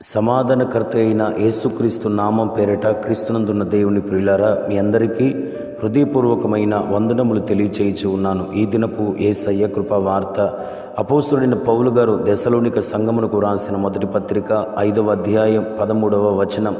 సమాధానకర్త అయిన యేసుక్రీస్తు నామం పేరిట క్రీస్తునందున్న దేవుని ప్రియులారా మీ అందరికీ హృదయపూర్వకమైన వందనములు తెలియచేయచ్చు ఉన్నాను. ఈ దినపు ఏసయ్య కృప వార్త అపోస్తుడైన పౌలు గారు దశలోనిక సంగమునకు రాసిన మొదటి పత్రిక ఐదవ అధ్యాయం పదమూడవ వచనం.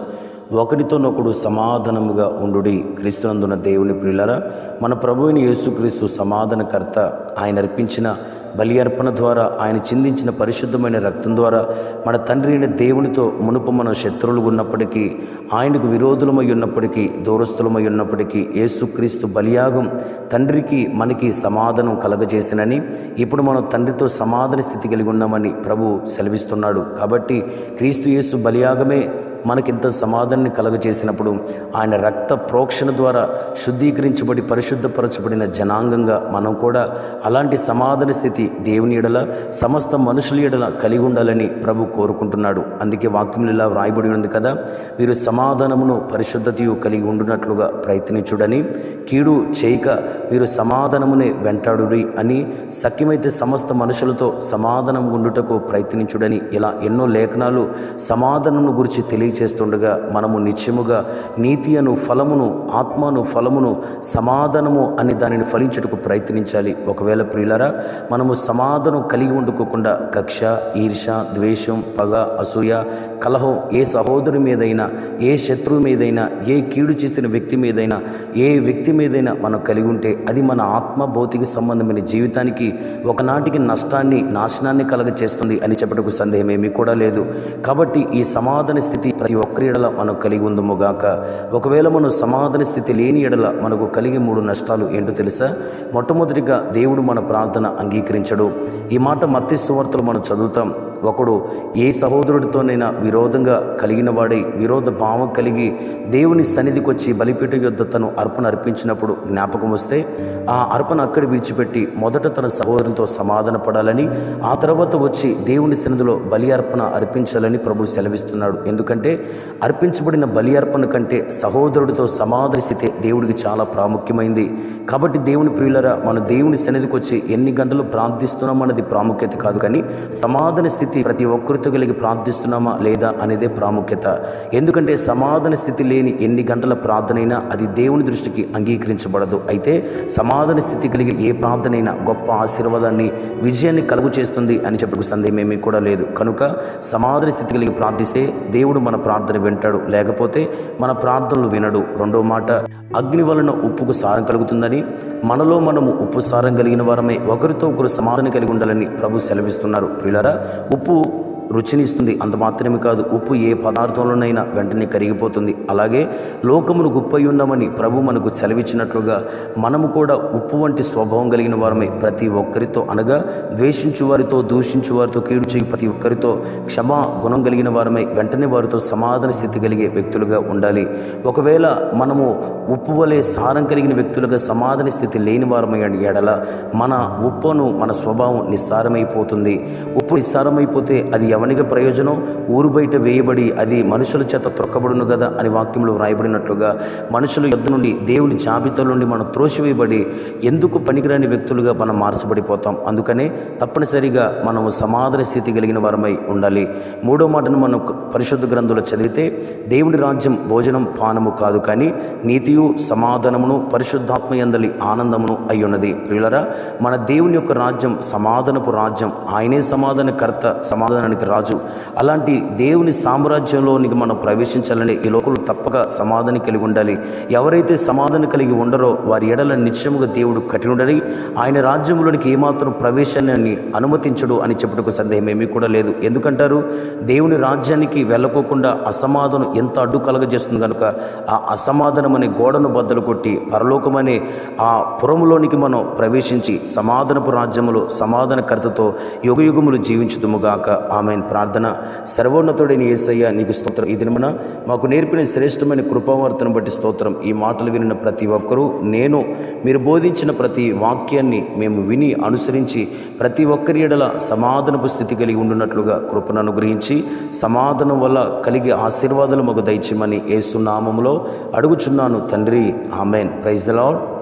ఒకడితోనొకడు సమాధానముగా ఉండుడి. క్రీస్తునందున దేవుని ప్రియులరా మన ప్రభువుని యేసుక్రీస్తు సమాధానకర్త ఆయన అర్పించిన బలి అర్పణ ద్వారా ఆయన చిందించిన పరిశుద్ధమైన రక్తం ద్వారా మన తండ్రి అయిన దేవునితో మునుపు మన శత్రువులు ఉన్నప్పటికీ ఆయనకు విరోధులమై ఉన్నప్పటికీ దూరస్థులమై ఉన్నప్పటికీ యేసుక్రీస్తు బలియాగం తండ్రికి మనకి సమాధానం కలగజేసినని ఇప్పుడు మనం తండ్రితో సమాధాన స్థితి కలిగి ఉన్నామని ప్రభు సెలవిస్తున్నాడు. కాబట్టి క్రీస్తు యేసు బలియాగమే మనకింత సమాధానాన్ని కలుగజేసినప్పుడు ఆయన రక్త ప్రోక్షణ ద్వారా శుద్ధీకరించబడి పరిశుద్ధపరచబడిన జనాంగంగా మనం కూడా అలాంటి సమాధాన స్థితి దేవుని ఎడల సమస్త మనుషుల ఎడల కలిగి ఉండాలని ప్రభు కోరుకుంటున్నాడు. అందుకే వాక్యములు ఇలా వ్రాయబడి ఉంది కదా మీరు సమాధానమును పరిశుద్ధతయు కలిగి ఉండునట్లుగా ప్రయత్నించుడని కీడు చేయక మీరు సమాధానమునే వెంటాడుడి అని సఖ్యమైతే సమస్త మనుషులతో సమాధానం ఉండుటకు ప్రయత్నించుడని ఇలా ఎన్నో లేఖనాలు సమాధానమును గురించి తెలియచేస్తుండగా మనము నిత్యముగా నీతి అను ఫలమును ఆత్మను ఫలమును సమాధానము అని దానిని ఫలించుటకు ప్రయత్నించాలి. ఒకవేళ ప్రియులరా మనము సమాధానం కలిగి ఉండుకోకుండా కక్ష ఈర్ష ద్వేషం పగ అసూయ కలహం ఏ సహోదరు మీదైనా ఏ శత్రువు మీదైనా ఏ కీడు చేసిన వ్యక్తి మీదైనా ఏ వ్యక్తి మీదైనా మనం కలిగి ఉంటే అది మన ఆత్మ భౌతిక సంబంధమైన జీవితానికి ఒకనాటికి నష్టాన్ని నాశనాన్ని కలగ చేస్తుంది అని చెప్పటకు సందేహం ఏమీ కూడా లేదు. కాబట్టి ఈ సమాధాన స్థితి ప్రతి ఒక్కరి మనకు మనం కలిగి ఉందముగాక. ఒకవేళ మనం సమాధాన స్థితి లేని ఎడల మనకు కలిగే మూడు నష్టాలు ఏంటో తెలుసా? మొట్టమొదటిగా దేవుడు మన ప్రార్థన అంగీకరించడు. ఈ మాట మత్తి సువార్తలు మనం చదువుతాం. ఒకడు ఏ సహోదరుడితోనైనా విరోధంగా కలిగిన వాడై విరోధ భావం కలిగి దేవుని సన్నిధికి వచ్చి బలిపీఠ యొద్ద తను అర్పణ అర్పించినప్పుడు జ్ఞాపకం వస్తే ఆ అర్పణ అక్కడ విడిచిపెట్టి మొదట తన సహోదరునితో సమాధాన పడాలని ఆ తర్వాత వచ్చి దేవుని సన్నిధిలో బలి అర్పణ అర్పించాలని ప్రభు సెలవిస్తున్నాడు. ఎందుకంటే అర్పించబడిన బలి అర్పణ కంటే సహోదరుడితో సమాధాన స్థితి దేవుడికి చాలా ప్రాముఖ్యమైంది. కాబట్టి దేవుని ప్రియులరా మన దేవుని సన్నిధికి వచ్చి ఎన్ని గంటలు ప్రార్థిస్తున్నాం అన్నది ప్రాముఖ్యత కాదు కానీ సమాధాన స్థితి ప్రతి ఒక్కరితో కలిగి ప్రార్థిస్తున్నామా లేదా అనేదే ప్రాముఖ్యత. ఎందుకంటే సమాధాన స్థితి లేని ఎన్ని గంటల ప్రార్థనైనా అది దేవుని దృష్టికి అంగీకరించబడదు. అయితే సమాధాన స్థితి కలిగి ఏ ప్రార్థనైనా గొప్ప ఆశీర్వాదాన్ని విజయాన్ని కలుగు చేస్తుంది అని చెప్పకు సందేహమేమీ కూడా లేదు. కనుక సమాధాన స్థితి కలిగి ప్రార్థిస్తే దేవుడు మన ప్రార్థన వింటాడు. లేకపోతే మన ప్రార్థనలు వినడు. రెండో మాట అగ్ని వలన ఉప్పుకు సారం కలుగుతుందని మనలో మనము ఉప్పు సారం కలిగిన వారమే ఒకరితో ఒకరు సమాధానం కలిగి ఉండాలని ప్రభు సెలవిస్తున్నారు. ప్రియులరా ఉప్పు రుచిని ఇస్తుంది అంత మాత్రమే కాదు ఉప్పు ఏ పదార్థంలోనైనా వెంటనే కరిగిపోతుంది. అలాగే లోకమును గుప్పై ఉన్నామని ప్రభు మనకు సెలవిచ్చినట్లుగా మనము కూడా ఉప్పు వంటి స్వభావం కలిగిన వారమే ప్రతి ఒక్కరితో అనగా ద్వేషించు వారితో దూషించు వారితో కీడు చేయి ప్రతి ఒక్కరితో క్షమా గుణం కలిగిన వారమై వెంటనే వారితో సమాధాన స్థితి కలిగే వ్యక్తులుగా ఉండాలి. ఒకవేళ మనము ఉప్పు వలె సారం కలిగిన వ్యక్తులుగా సమాధాన స్థితి లేని వారమై ఎడల మన ఉప్పును మన స్వభావం నిస్సారమైపోతుంది. ఉప్పు నిస్సారమైపోతే అది ఎవనికి ప్రయోజనం ఊరు బయట వేయబడి అది మనుషుల చేత త్రొక్కబడును కదా అని వాక్యంలో వ్రాయబడినట్లుగా మనుషుల యుద్ధ నుండి దేవుని జాబితాల నుండి మనం త్రోసివేయబడి ఎందుకు పనికిరాని వ్యక్తులుగా మనం మార్చబడిపోతాం? అందుకనే తప్పనిసరిగా మనము సమాధాన స్థితి కలిగిన వారమై ఉండాలి. మూడో మాటను మనం పరిశుద్ధ గ్రంథంలో చదివితే దేవుని రాజ్యం భోజనం పానము కాదు కానీ నీతియు సమాధానమును పరిశుద్ధాత్మ ఎందలి ఆనందమును అయ్యున్నది. ప్రియులరా మన దేవుని యొక్క రాజ్యం సమాధానపు రాజ్యం. ఆయనే సమాధానకర్త సమాధానానికి రాజు. అలాంటి దేవుని సామ్రాజ్యంలోనికి మనం ప్రవేశించాలని ఈ లోకలు తప్పక సమాధానం కలిగి ఉండాలి. ఎవరైతే సమాధానం కలిగి ఉండరో వారి ఎడల నిత్యముగా దేవుడు కఠినుడని ఆయన రాజ్యంలోనికి ఏమాత్రం ప్రవేశాన్ని అనుమతించడు అని చెప్పుటకు సందేహం ఏమీ కూడా లేదు. ఎందుకంటారు? దేవుని రాజ్యానికి వెళ్ళకోకుండా అసమాధానం ఎంత అడ్డు కలగజేస్తుంది కనుక ఆ అసమాధానం అనే గోడను బద్దలు కొట్టి పరలోకమనే ఆ పురములోనికి మనం ప్రవేశించి సమాధానపు రాజ్యములో సమాధానకర్తతో యుగయుగములు జీవించుదుముగాక ఆమె ప్రార్థన. సర్వోన్నతుడైన యేసయ్య నీకు స్తోత్రం. ఈ దినమున మాకు నేర్పిన శ్రేష్టమైన కృపావర్తను బట్టి స్తోత్రం. ఈ మాటలు వినిన ప్రతి ఒక్కరూ నేను మీరు బోధించిన ప్రతి వాక్యాన్ని మేము విని అనుసరించి ప్రతి ఒక్కరి ఎడల సమాధానపు స్థితి కలిగి ఉండున్నట్లుగా కృపను అనుగ్రహించి సమాధానం వల్ల కలిగే ఆశీర్వాదాలు మాకు దయచేయమని ఏసునామంలో అడుగుచున్నాను తండ్రి. ఆమెన్. Praise the Lord.